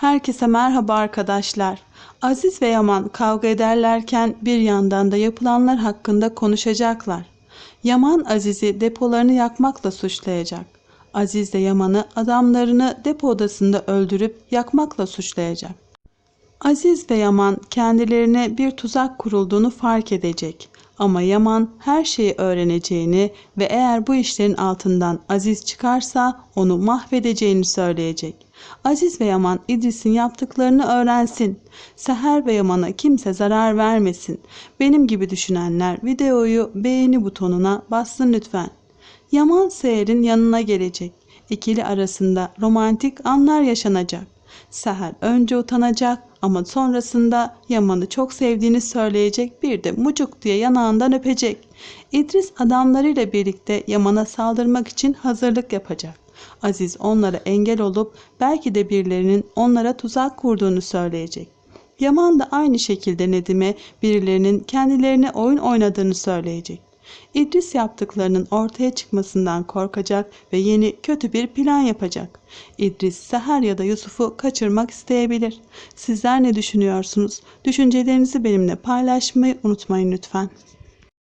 Herkese merhaba arkadaşlar. Aziz ve Yaman kavga ederlerken bir yandan da yapılanlar hakkında konuşacaklar. Yaman Aziz'i depolarını yakmakla suçlayacak. Aziz de Yaman'ı adamlarını depo odasında öldürüp yakmakla suçlayacak. Aziz ve Yaman kendilerine bir tuzak kurulduğunu fark edecek. Ama Yaman her şeyi öğreneceğini ve eğer bu işlerin altından Aziz çıkarsa onu mahvedeceğini söyleyecek. Aziz ve Yaman İdris'in yaptıklarını öğrensin. Seher ve Yaman'a kimse zarar vermesin. Benim gibi düşünenler videoyu beğeni butonuna bassın lütfen. Yaman Seher'in yanına gelecek. İkili arasında romantik anlar yaşanacak. Seher önce utanacak ama sonrasında Yaman'ı çok sevdiğini söyleyecek bir de mucuk diye yanağından öpecek. İdris adamlarıyla birlikte Yaman'a saldırmak için hazırlık yapacak. Aziz onlara engel olup belki de birilerinin onlara tuzak kurduğunu söyleyecek. Yaman da aynı şekilde Nedim'e birilerinin kendilerine oyun oynadığını söyleyecek. İdris yaptıklarının ortaya çıkmasından korkacak ve yeni kötü bir plan yapacak. İdris, Seher ya da Yusuf'u kaçırmak isteyebilir. Sizler ne düşünüyorsunuz? Düşüncelerinizi benimle paylaşmayı unutmayın lütfen.